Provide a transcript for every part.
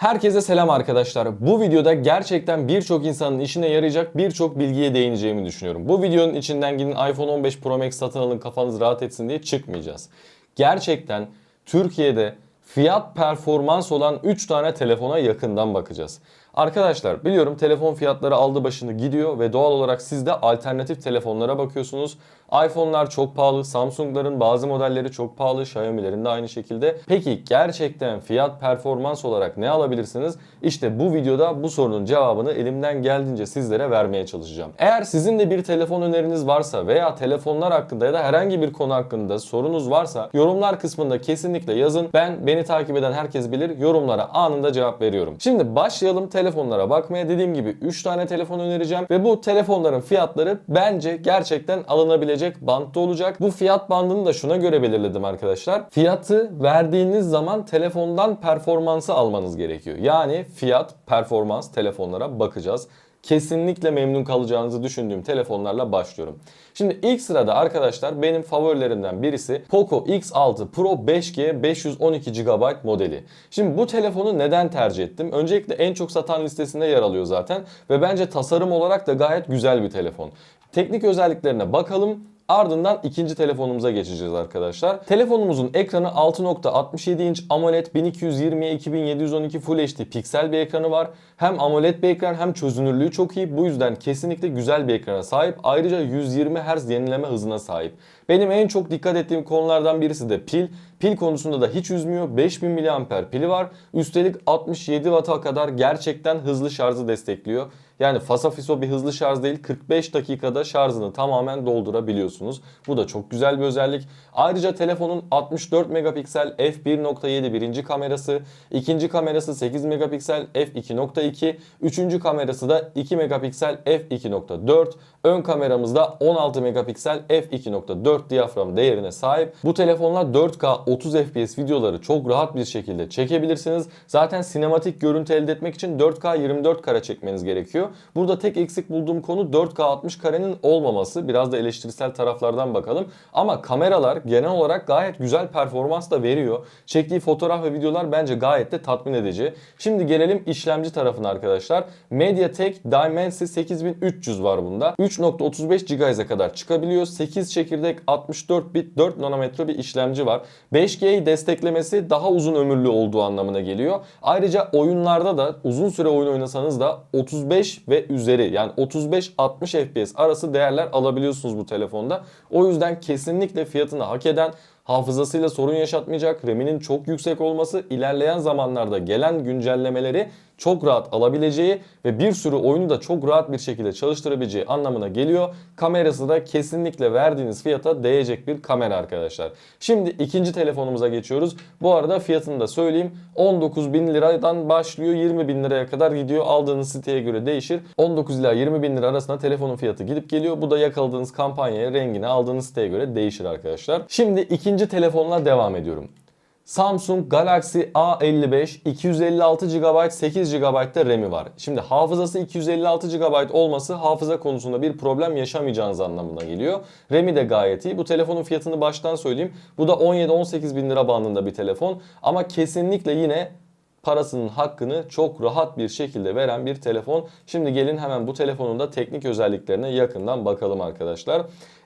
Herkese selam arkadaşlar. Bu videoda gerçekten birçok insanın işine yarayacak birçok bilgiye değineceğimi düşünüyorum. Bu videonun içinden gidin iPhone 15 Pro Max satın alın kafanız rahat etsin diye çıkmayacağız. Gerçekten Türkiye'de fiyat performans olan 3 tane telefona yakından bakacağız. Arkadaşlar biliyorum telefon fiyatları aldı başını gidiyor ve doğal olarak siz de alternatif telefonlara bakıyorsunuz. iPhone'lar çok pahalı, Samsung'ların bazı modelleri çok pahalı, Xiaomi'lerin de aynı şekilde. Peki gerçekten fiyat performans olarak ne alabilirsiniz? İşte bu videoda bu sorunun cevabını elimden geldiğince sizlere vermeye çalışacağım. Eğer sizin de bir telefon öneriniz varsa veya telefonlar hakkında ya da herhangi bir konu hakkında sorunuz varsa yorumlar kısmında kesinlikle yazın. Ben beni takip eden herkes bilir yorumlara anında cevap veriyorum. Şimdi başlayalım telefonlara bakmaya. Dediğim gibi 3 tane telefon önereceğim ve bu telefonların fiyatları bence gerçekten alınabilecek bantta olacak. Bu fiyat bandını da şuna göre belirledim arkadaşlar. Fiyatı verdiğiniz zaman telefondan performansı almanız gerekiyor. Yani fiyat, performans telefonlara bakacağız kesinlikle memnun kalacağınızı düşündüğüm telefonlarla başlıyorum. Şimdi ilk sırada arkadaşlar benim favorilerimden birisi Poco X6 Pro 5G 512 GB modeli. Şimdi bu telefonu neden tercih ettim? Öncelikle en çok satan listesinde yer alıyor zaten ve bence tasarım olarak da gayet güzel bir telefon. Teknik özelliklerine bakalım. Ardından ikinci telefonumuza geçeceğiz arkadaşlar. Telefonumuzun ekranı 6.67 inç AMOLED 1220 2712 Full HD piksel bir ekranı var. Hem AMOLED bir ekran hem çözünürlüğü çok iyi. Bu yüzden kesinlikle güzel bir ekrana sahip. Ayrıca 120 Hz yenileme hızına sahip. Benim en çok dikkat ettiğim konulardan birisi de pil. Pil konusunda da hiç üzmüyor. 5000 mAh pili var. Üstelik 67 Watt'a kadar gerçekten hızlı şarjı destekliyor. Yani fasafiso bir hızlı şarj değil 45 dakikada şarjını tamamen doldurabiliyorsunuz. Bu da çok güzel bir özellik. Ayrıca telefonun 64 megapiksel f1.7 birinci kamerası, ikinci kamerası 8 megapiksel f2.2, üçüncü kamerası da 2 megapiksel f2.4, ön kameramızda 16 megapiksel f2.4 diyafram değerine sahip. Bu telefonla 4K 30 FPS videoları çok rahat bir şekilde çekebilirsiniz. Zaten sinematik görüntü elde etmek için 4K 24 kare çekmeniz gerekiyor. Burada tek eksik bulduğum konu 4K 60 karenin olmaması. Biraz da eleştirisel taraflardan bakalım. Ama kameralar genel olarak gayet güzel performans da veriyor. Çektiği fotoğraf ve videolar bence gayet de tatmin edici. Şimdi gelelim işlemci tarafına arkadaşlar. MediaTek Dimensity 8300 var bunda. 3.35 GHz'e kadar çıkabiliyor. 8 çekirdek 64 bit 4 nanometre bir işlemci var. 5G'yi desteklemesi daha uzun ömürlü olduğu anlamına geliyor. Ayrıca oyunlarda da uzun süre oyun oynasanız da 35 ve üzeri yani 35-60 FPS arası değerler alabiliyorsunuz bu telefonda. O yüzden kesinlikle fiyatını hak eden hafızasıyla sorun yaşatmayacak, RAM'inin çok yüksek olması ilerleyen zamanlarda gelen güncellemeleri çok rahat alabileceği ve bir sürü oyunu da çok rahat bir şekilde çalıştırabileceği anlamına geliyor. Kamerası da kesinlikle verdiğiniz fiyata değecek bir kamera arkadaşlar. Şimdi ikinci telefonumuza geçiyoruz. Bu arada fiyatını da söyleyeyim. 19 bin liradan başlıyor 20 bin liraya kadar gidiyor. Aldığınız siteye göre değişir. 19 ila 20 bin lira arasında telefonun fiyatı gidip geliyor. Bu da yakaladığınız kampanyaya, rengine, aldığınız siteye göre değişir arkadaşlar. Şimdi ikinci telefonla devam ediyorum. Samsung Galaxy A55 256 GB 8 GB da RAM'i var. Şimdi hafızası 256 GB olması hafıza konusunda bir problem yaşamayacağınız anlamına geliyor. RAM'i de gayet iyi. Bu telefonun fiyatını baştan söyleyeyim. Bu da 17-18 bin lira bandında bir telefon. Ama kesinlikle yine parasının hakkını çok rahat bir şekilde veren bir telefon. Şimdi gelin hemen bu telefonun da teknik özelliklerine yakından bakalım arkadaşlar.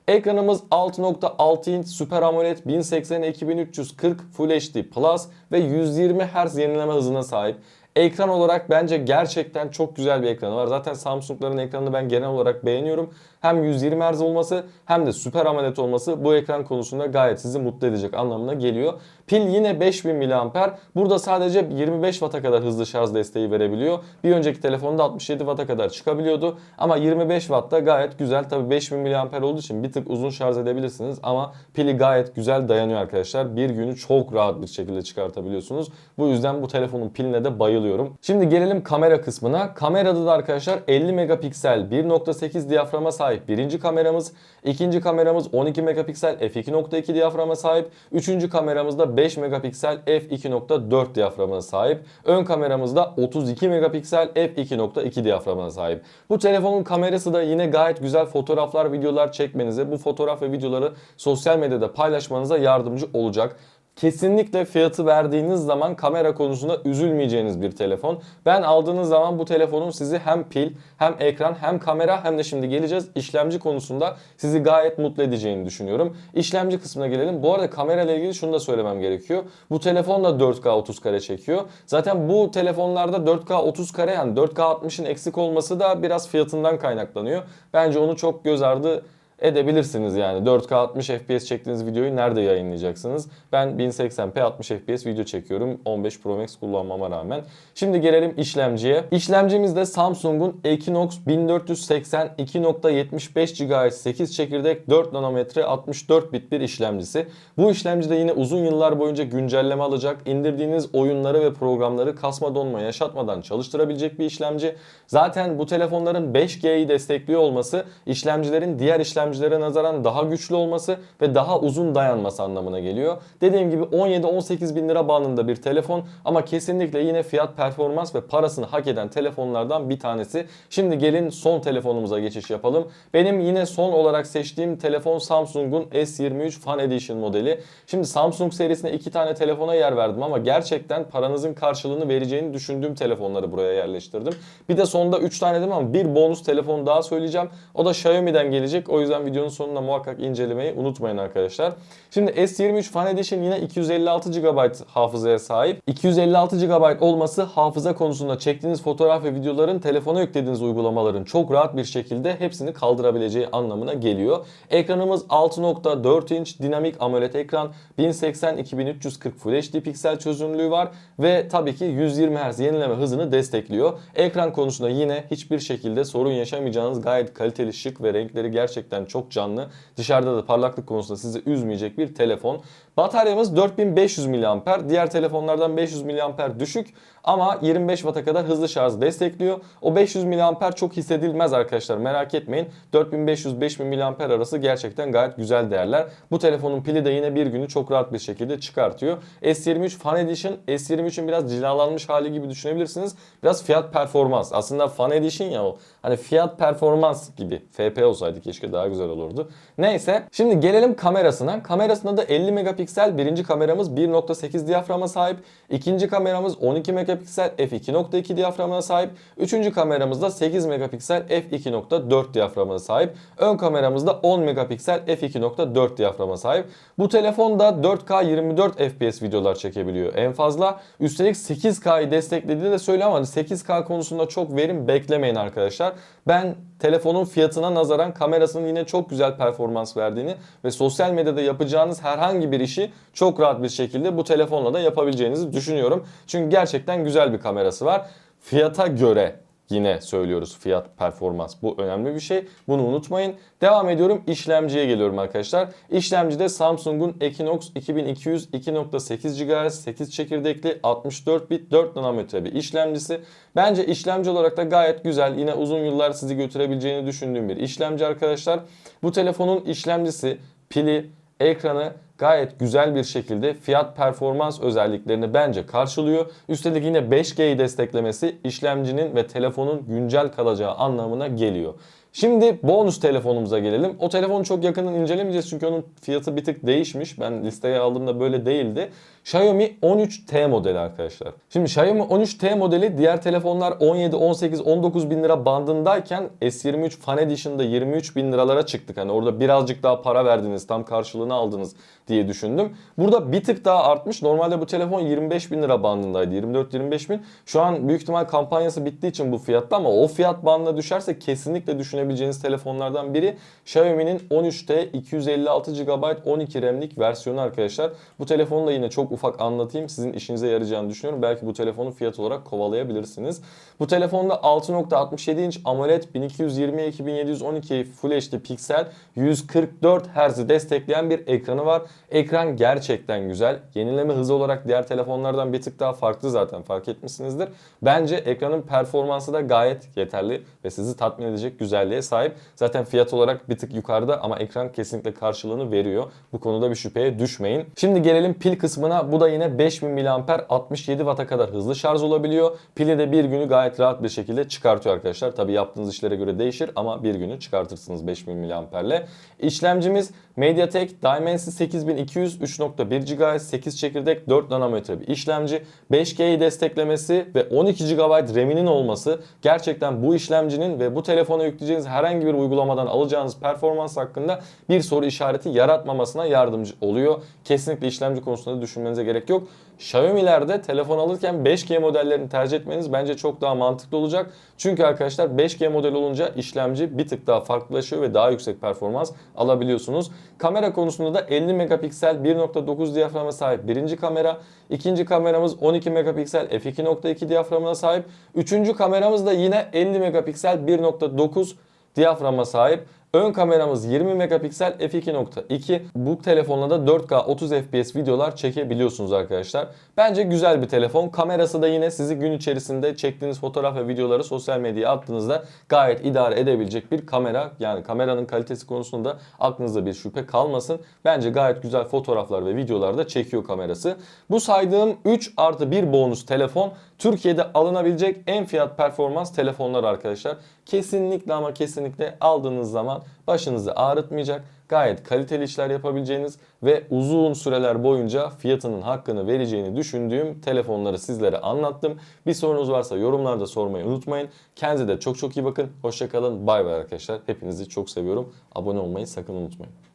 Ekranımız 6.6 inç Super AMOLED 1080 2340 Full HD Plus ve 120 Hz yenileme hızına sahip. Ekran olarak bence gerçekten çok güzel bir ekranı var. Zaten Samsung'ların ekranını ben genel olarak beğeniyorum. Hem 120 Hz olması hem de Super AMOLED olması bu ekran konusunda gayet sizi mutlu edecek anlamına geliyor. Pil yine 5000 mAh. Burada sadece 25 Watt'a kadar hızlı şarj desteği verebiliyor. Bir önceki telefonda 67 Watt'a kadar çıkabiliyordu. Ama 25 Watt'ta gayet güzel. Tabi 5000 mAh olduğu için bir tık uzun şarj edebilirsiniz. Ama pili gayet güzel dayanıyor arkadaşlar. Bir günü çok rahat bir şekilde çıkartabiliyorsunuz. Bu yüzden bu telefonun piline de bayılıyorum. Şimdi gelelim kamera kısmına. Kamerada da arkadaşlar 50 megapiksel 1.8 diyaframa sahip birinci kameramız. ikinci kameramız 12 megapiksel f2.2 diyaframa sahip. Üçüncü kameramız da 5 megapiksel f2.4 diyaframına sahip. Ön kameramız da 32 megapiksel f2.2 diyaframına sahip. Bu telefonun kamerası da yine gayet güzel fotoğraflar, videolar çekmenize, bu fotoğraf ve videoları sosyal medyada paylaşmanıza yardımcı olacak. Kesinlikle fiyatı verdiğiniz zaman kamera konusunda üzülmeyeceğiniz bir telefon. Ben aldığınız zaman bu telefonun sizi hem pil hem ekran hem kamera hem de şimdi geleceğiz işlemci konusunda sizi gayet mutlu edeceğini düşünüyorum. İşlemci kısmına gelelim. Bu arada kamera ile ilgili şunu da söylemem gerekiyor. Bu telefon da 4K 30 kare çekiyor. Zaten bu telefonlarda 4K 30 kare yani 4K 60'ın eksik olması da biraz fiyatından kaynaklanıyor. Bence onu çok göz ardı edebilirsiniz yani. 4K 60 FPS çektiğiniz videoyu nerede yayınlayacaksınız? Ben 1080p 60 FPS video çekiyorum 15 Pro Max kullanmama rağmen. Şimdi gelelim işlemciye. İşlemcimiz de Samsung'un Equinox 1480 2.75 GHz 8 çekirdek 4 nanometre 64 bit bir işlemcisi. Bu işlemcide yine uzun yıllar boyunca güncelleme alacak, indirdiğiniz oyunları ve programları kasma donma yaşatmadan çalıştırabilecek bir işlemci. Zaten bu telefonların 5G'yi destekliyor olması işlemcilerin diğer işlemcilere nazaran daha güçlü olması ve daha uzun dayanması anlamına geliyor. Dediğim gibi 17-18 bin lira bandında bir telefon ama kesinlikle yine fiyat performans ve parasını hak eden telefonlardan bir tanesi. Şimdi gelin son telefonumuza geçiş yapalım. Benim yine son olarak seçtiğim telefon Samsung'un S23 Fan Edition modeli. Şimdi Samsung serisine iki tane telefona yer verdim ama gerçekten paranızın karşılığını vereceğini düşündüğüm telefonları buraya yerleştirdim. Bir de sonunda 3 tane dedim ama bir bonus telefon daha söyleyeceğim. O da Xiaomi'den gelecek. O yüzden videonun sonunda muhakkak incelemeyi unutmayın arkadaşlar. Şimdi S23 Fan Edition yine 256 GB hafızaya sahip. 256 GB olması hafıza konusunda çektiğiniz fotoğraf ve videoların telefona yüklediğiniz uygulamaların çok rahat bir şekilde hepsini kaldırabileceği anlamına geliyor. Ekranımız 6.4 inç dinamik AMOLED ekran, 1080-2340 Full HD piksel çözünürlüğü var ve tabii ki 120 Hz yenileme hızını destekliyor. Ekran konusunda yine hiçbir şekilde sorun yaşamayacağınız gayet kaliteli, şık ve renkleri gerçekten çok canlı. Dışarıda da parlaklık konusunda sizi üzmeyecek bir telefon. Bataryamız 4500 mAh. Diğer telefonlardan 500 mAh düşük ama 25 Watt'a kadar hızlı şarj destekliyor. O 500 mAh çok hissedilmez arkadaşlar merak etmeyin. 4500-5000 mAh arası gerçekten gayet güzel değerler. Bu telefonun pili de yine bir günü çok rahat bir şekilde çıkartıyor. S23 Fan Edition S23'ün biraz cilalanmış hali gibi düşünebilirsiniz. Biraz fiyat performans. Aslında Fan Edition ya o. Hani fiyat performans gibi. FP olsaydı keşke daha güzel olurdu. Neyse şimdi gelelim kamerasına. Kamerasında da 50 megapiksel birinci kameramız 1.8 diyaframa sahip. İkinci kameramız 12 megapiksel f2.2 diyaframına sahip. Üçüncü kameramız da 8 megapiksel f2.4 diyaframına sahip. Ön kameramız da 10 megapiksel f2.4 diyaframa sahip. Bu telefon da 4K 24 FPS videolar çekebiliyor en fazla. Üstelik 8K'yı desteklediği de söylüyor ama 8K konusunda çok verim beklemeyin arkadaşlar. Ben telefonun fiyatına nazaran kamerasının yine çok güzel performans verdiğini ve sosyal medyada yapacağınız herhangi bir işi çok rahat bir şekilde bu telefonla da yapabileceğinizi düşünüyorum. Çünkü gerçekten güzel bir kamerası var. Fiyata göre Yine söylüyoruz fiyat performans bu önemli bir şey. Bunu unutmayın. Devam ediyorum işlemciye geliyorum arkadaşlar. İşlemcide Samsung'un Equinox 2200 2.8 GHz 8 çekirdekli 64 bit 4 nanometre bir işlemcisi. Bence işlemci olarak da gayet güzel. Yine uzun yıllar sizi götürebileceğini düşündüğüm bir işlemci arkadaşlar. Bu telefonun işlemcisi, pili, ekranı gayet güzel bir şekilde fiyat performans özelliklerini bence karşılıyor. Üstelik yine 5G'yi desteklemesi işlemcinin ve telefonun güncel kalacağı anlamına geliyor. Şimdi bonus telefonumuza gelelim. O telefonu çok yakından incelemeyeceğiz çünkü onun fiyatı bir tık değişmiş. Ben listeye aldığımda böyle değildi. Xiaomi 13T modeli arkadaşlar. Şimdi Xiaomi 13T modeli diğer telefonlar 17, 18, 19 bin lira bandındayken S23 Fan Edition'da 23 bin liralara çıktık. Hani orada birazcık daha para verdiniz tam karşılığını aldınız diye düşündüm. Burada bir tık daha artmış. Normalde bu telefon 25 bin lira bandındaydı. 24-25 bin. Şu an büyük ihtimal kampanyası bittiği için bu fiyatta ama o fiyat bandına düşerse kesinlikle düşünebileceğiniz telefonlardan biri Xiaomi'nin 13T 256 GB 12 RAM'lik versiyonu arkadaşlar. Bu telefonu da yine çok ufak anlatayım. Sizin işinize yarayacağını düşünüyorum. Belki bu telefonu fiyat olarak kovalayabilirsiniz. Bu telefonda 6.67 inç AMOLED 1220 2712 Full HD piksel 144 Hz'i destekleyen bir ekranı var. Ekran gerçekten güzel. Yenileme hızı olarak diğer telefonlardan bir tık daha farklı zaten fark etmişsinizdir. Bence ekranın performansı da gayet yeterli ve sizi tatmin edecek güzelliğe sahip. Zaten fiyat olarak bir tık yukarıda ama ekran kesinlikle karşılığını veriyor. Bu konuda bir şüpheye düşmeyin. Şimdi gelelim pil kısmına. Bu da yine 5000 mAh 67 Watt'a kadar hızlı şarj olabiliyor. Pili de bir günü gayet rahat bir şekilde çıkartıyor arkadaşlar. Tabi yaptığınız işlere göre değişir ama bir günü çıkartırsınız 5000 mAh'le. İşlemcimiz MediaTek Dimensity 8200 3.1 GHz 8 çekirdek 4 nanometre bir işlemci. 5G'yi desteklemesi ve 12 GB RAM'inin olması gerçekten bu işlemcinin ve bu telefona yükleyeceğiniz herhangi bir uygulamadan alacağınız performans hakkında bir soru işareti yaratmamasına yardımcı oluyor. Kesinlikle işlemci konusunda da düşünmenize gerek yok. Xiaomi'lerde telefon alırken 5G modellerini tercih etmeniz bence çok daha mantıklı olacak. Çünkü arkadaşlar 5G model olunca işlemci bir tık daha farklılaşıyor ve daha yüksek performans alabiliyorsunuz. Kamera konusunda da 50 megapiksel 1.9 diyaframa sahip birinci kamera. ikinci kameramız 12 megapiksel f2.2 diyaframına sahip. Üçüncü kameramız da yine 50 megapiksel 1.9 diyaframa sahip. Ön kameramız 20 megapiksel f2.2. Bu telefonla da 4K 30 FPS videolar çekebiliyorsunuz arkadaşlar. Bence güzel bir telefon. Kamerası da yine sizi gün içerisinde çektiğiniz fotoğraf ve videoları sosyal medyaya attığınızda gayet idare edebilecek bir kamera. Yani kameranın kalitesi konusunda aklınızda bir şüphe kalmasın. Bence gayet güzel fotoğraflar ve videolar da çekiyor kamerası. Bu saydığım 3 artı 1 bonus telefon Türkiye'de alınabilecek en fiyat performans telefonlar arkadaşlar. Kesinlikle ama kesinlikle aldığınız zaman başınızı ağrıtmayacak. Gayet kaliteli işler yapabileceğiniz ve uzun süreler boyunca fiyatının hakkını vereceğini düşündüğüm telefonları sizlere anlattım. Bir sorunuz varsa yorumlarda sormayı unutmayın. Kendinize de çok çok iyi bakın. Hoşçakalın. Bay bay arkadaşlar. Hepinizi çok seviyorum. Abone olmayı sakın unutmayın.